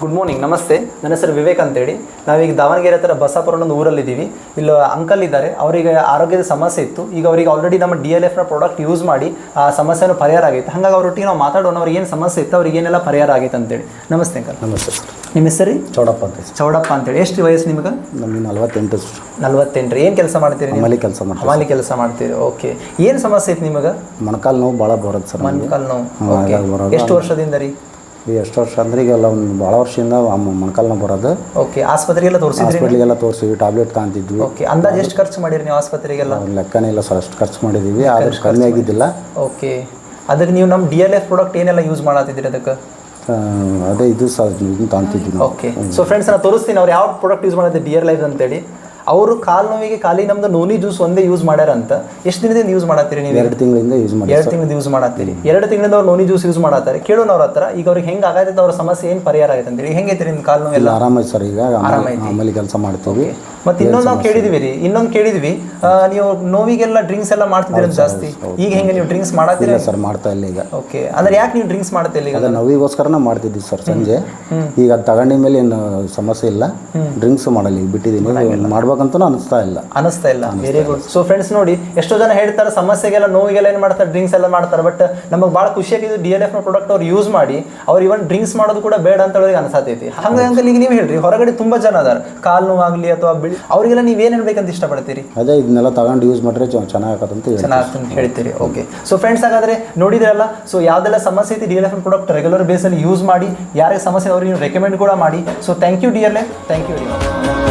Good morning ನಮಸ್ತೆ. ನನ್ನ ಹೆಸರು ವಿವೇಕ್ ಅಂತೇಳಿ. ನಾವೀಗ ದಾವಣಗೆರೆ ಹತ್ರ ಬಸಾಪುರ ಒಂದು ಊರಲ್ಲಿದ್ದೀವಿ. ಇಲ್ಲಿ ಅಂಕಲ್ ಇದ್ದಾರೆ. ಅವರಿಗೆ ಆರೋಗ್ಯದ ಸಮಸ್ಯೆ ಇತ್ತು. ಈಗ ಅವರಿಗೆ ಆಲ್ರೆಡಿ ನಮ್ಮ ಡಿ ಎಲ್ ಎಫ್ನ ಪ್ರಾಡಕ್ಟ್ ಯೂಸ್ ಮಾಡಿ ಆ ಸಮಸ್ಯೆನೂ ಪರಿಹಾರ ಆಗಿತ್ತು ಹಾಗಾಗಿ ಅವರೊಟ್ಟಿಗೆ ನಾವು ಮಾತಾಡೋಣ. ಅವ್ರಿಗೆ ಏನು ಸಮಸ್ಯೆ ಇತ್ತು ಅವ್ರಿಗೆ ಏನೆಲ್ಲ ಪರಿಹಾರ ಆಗಿತ್ತು ಅಂತೇಳಿ. ನಮಸ್ತೆ ಅಂಕಲ್ ನಮಸ್ತೆ ಸರ್ ನಿಮ್ಮ ಹೆಸರು? ಚೌಡಪ್ಪ ಅಂತ ಚೌಡಪ್ಪ ಅಂತೇಳಿ. ಎಷ್ಟು ವಯಸ್ಸು ನಿಮ್ಗೆ? ನಮಗೆ ನಲವತ್ತೆಂಟು ಸರ್ ನಲವತ್ತೆಂಟು ಏನು ಕೆಲಸ ಮಾಡ್ತೀರಿ ಹಮಾಲಿ ಕೆಲಸ ಮಾಡಿ ಹಮಾಲಿ ಕೆಲಸ ಮಾಡ್ತೀರಿ. ಓಕೆ ಏನು ಸಮಸ್ಯೆ ಇತ್ತು ನಿಮಗೆ? ಮೊಣಕಾಲು ನೋವು ಭಾಳ ಬರುತ್ತೆ ಸರ್ ಮೊಣಕಾಲು ನೋವು. ಎಷ್ಟು ವರ್ಷದಿಂದ ರೀ? ಈಗ ಎಷ್ಟು ವರ್ಷ ಅಂದ್ರೆ ಈಗೆಲ್ಲ ಒಂದು ಭಾಳ ವರ್ಷದಿಂದ ಮೊಣಕಾಲ್ನ ಬರೋದು. ಓಕೆ ಆಸ್ಪತ್ರೆಗೆಲ್ಲ ತೋರಿಸಿದ್ರಿ ಹಾಸ್ಪಿಟ್ಲಿಗೆಲ್ಲ ತೋರಿಸಿದ್ವಿ ಟ್ಯಾಬ್ಲೆಟ್ ತಗೊಂತಿದ್ವಿ. ಓಕೆ ಅಂದಾಜು ಎಷ್ಟು ಖರ್ಚು ಮಾಡಿರಿ ನೀವು ಆಸ್ಪತ್ರೆಗೆಲ್ಲ? ಲೆಕ್ಕನೇ ಇಲ್ಲ ಸರ್ ಅಷ್ಟು ಖರ್ಚು ಮಾಡಿದ್ದೀವಿ ಆದ್ರೆ ಕಮ್ಮಿ ಆಗಿದ್ದಿಲ್ಲ. ಓಕೆ ಅದಕ್ಕೆ ನೀವು ನಮ್ಮ ಡಿ ಎಲ್ ಎಫ್ ಪ್ರಾಡಕ್ಟ್ ಏನೆಲ್ಲ ಯೂಸ್ ಮಾಡತ್ತಿದ್ರಿ ಅದಕ್ಕೆ? ಅದೇ ಇದು ಸರ್ ತಾಂತಿದ್ವಿ ಓಕೆ ಸೊ ಫ್ರೆಂಡ್ಸ್ ನಾನು ತೋರಿಸ್ತೀನಿ ಅವ್ರು ಯಾವ ಪ್ರಾಡಕ್ಟ್ ಯೂಸ್ ಮಾಡಿದ್ದೆ ಡಿ ಎಲ್ ಲೈಫ್ ಅಂತೇಳಿ. ಅವರು ಕಾಲು ನೋವಿಗೆ ಖಾಲಿ ನಮ್ದು ನೋನಿ ಜ್ಯೂಸ್ ಒಂದೇ ಯೂಸ್ ಮಾಡ್ಯಾರ ಅಂತ ಎಷ್ಟು ದಿನದಿಂದ ಯೂಸ್ ಮಾಡತ್ತೀರಿ ನೀವು? ಎರಡು ತಿಂಗಳಿಂದ ಯೂಸ್ ಮಾಡಿ ಎರಡು ತಿಂಗಳಿಂದ ಯೂಸ್ ಮಾಡತ್ತೀರಿ. ಎರಡು ತಿಂಗಳಿಂದ ಅವ್ರು ನೋನಿ ಜ್ಯೂಸ್ ಯೂಸ್ ಮಾಡತ್ತಾರೆ. ಕೇಳೋಣ ಅವ್ರ ಹತ್ರ ಈಗ ಅವ್ರಿಗೆ ಹೆಂಗೆ ಆಗೈತೆ ಅವ್ರ ಸಮಸ್ಯೆ ಏನು ಪರಿಹಾರ ಆಗೈತೆ ಅಂತೇಳಿ ಹೆಂಗೈತೆ ನಿಮ್ಮ ಕಾಲು ನೋವು ಎಲ್ಲ ಆರಾಮೈತೆ ಸರ್. ಈಗ ಆರಾಮೈತಿ. ಆಮೇಲೆ ಕೆಲಸ ಮಾಡ್ತೀವಿ. ಮತ್ತೆ ಇನ್ನೊಂದು ನಾವು ಕೇಳಿದ್ವಿ ರೀ. ಇನ್ನೊಂದು ಕೇಳಿದ್ವಿ. ನೀವು ನೋವಿಗೆಲ್ಲ ಡ್ರಿಂಕ್ಸ್ ಎಲ್ಲ ಮಾಡ್ತಿದ್ದೀರ ಜಾಸ್ತಿ? ಈಗ ಹೆಂಗೆ ನೀವು ಡ್ರಿಂಕ್ಸ್ ಮಾಡತ್ತೀರಿ? ಸರ್ ಮಾಡ್ತಾ ಇಲ್ಲ ಈಗ. ಓಕೆ ಅಂದ್ರೆ ಯಾಕೆ ನೀವು ಡ್ರಿಂಕ್ಸ್ ಮಾಡತ್ತಿಲ್ಲ ಈಗ? ನೋವಿಗೋಸ್ಕರನ ನೋವಿಗೋಸ್ಕರನೇ ಮಾಡ್ತಿದ್ವಿ ಸರ್ ಸಂಜೆ. ಈಗ ಅದು ತಗೊಂಡಿದ ಮೇಲೆ ಏನು ಸಮಸ್ಯೆ ಇಲ್ಲ. ಡ್ರಿಂಕ್ಸ್ ಮಾಡಲ್ಲ ಈಗ ಬಿಟ್ಟಿದ್ದೀನಿ. ಮಾಡ್ಬೇಕಂತ ಅನಿಸ್ತಾ ಇಲ್ಲ. ಅನಿಸ್ತಾ ಇಲ್ಲ. ವೆರಿ ಗುಡ್ ಸೊ ಫ್ರೆಂಡ್ಸ್ ನೋಡಿ ಎಷ್ಟೋ ಜನ ಹೇಳ್ತಾರೆ ಸಮಸ್ಯೆಗೆಲ್ಲ ನೋವಿಗೆಲ್ಲ ಏನು ಮಾಡ್ತಾರೆ? ಡ್ರಿಂಕ್ಸ್ ಎಲ್ಲ ಮಾಡ್ತಾರೆ. ಬಟ್ ನಮಗೆ ಭಾಳ ಖುಷಿಯಾಗಿದ್ದು ಡಿ ಎಲ್ ಎಫ್ನ ಪ್ರಾಡಕ್ಟ್ ಅವ್ರು ಯೂಸ್ ಮಾಡಿ. ಅವ್ರು ಇವನ್ ಡ್ರಿಂಕ್ಸ್ ಮಾಡೋದು ಕೂಡ ಬೇಡ ಅಂತ ಅವ್ರಿಗೆ ಅನಿಸತೈತಿ. ಹಂಗೆ ಅಂಕಲ್ ಈಗ ನೀವು ಹೇಳ್ರಿ ಹೊರಗಡೆ ತುಂಬಾ ಜನ ಅದಾರ. ಕಾಲು ಆಗಲಿ ಅಥವಾ ಬಿಳಿ ಅವರಿಗೆಲ್ಲ ನೀವು ಏನು ಹೇಳ್ಬೇಕಂತ ಇಷ್ಟಪಡ್ತೀರಿ? ಅದೇ ಇದನ್ನೆಲ್ಲ ತಗೊಂಡು ಯೂಸ್ ಮಾಡಿದ್ರೆ ಚೆನ್ನಾಗತ್ತಂತ ಹೇಳಿ ಚೆನ್ನಾಗಿ ಅಂತ ಹೇಳ್ತೀರಿ. ಓಕೆ ಸೊ ಫ್ರೆಂಡ್ಸ್ ಹಾಗಾದ್ರೆ ನೋಡಿದ್ರಲ್ಲ ಸೊ ಯಾವ್ದೆಲ್ಲ ಸಮಸ್ಯೆ ಐತಿ D L F product regular ಬೇಸಲ್ಲಿ use ಮಾಡಿ ಯಾರಿಗೆ ಸಮಸ್ಯೆ ಅವ್ರಿಗೆ ನೀವು ರೆಕಮೆಂಡ್ ಕೂಡ ಮಾಡಿ. So thank you D L F thank you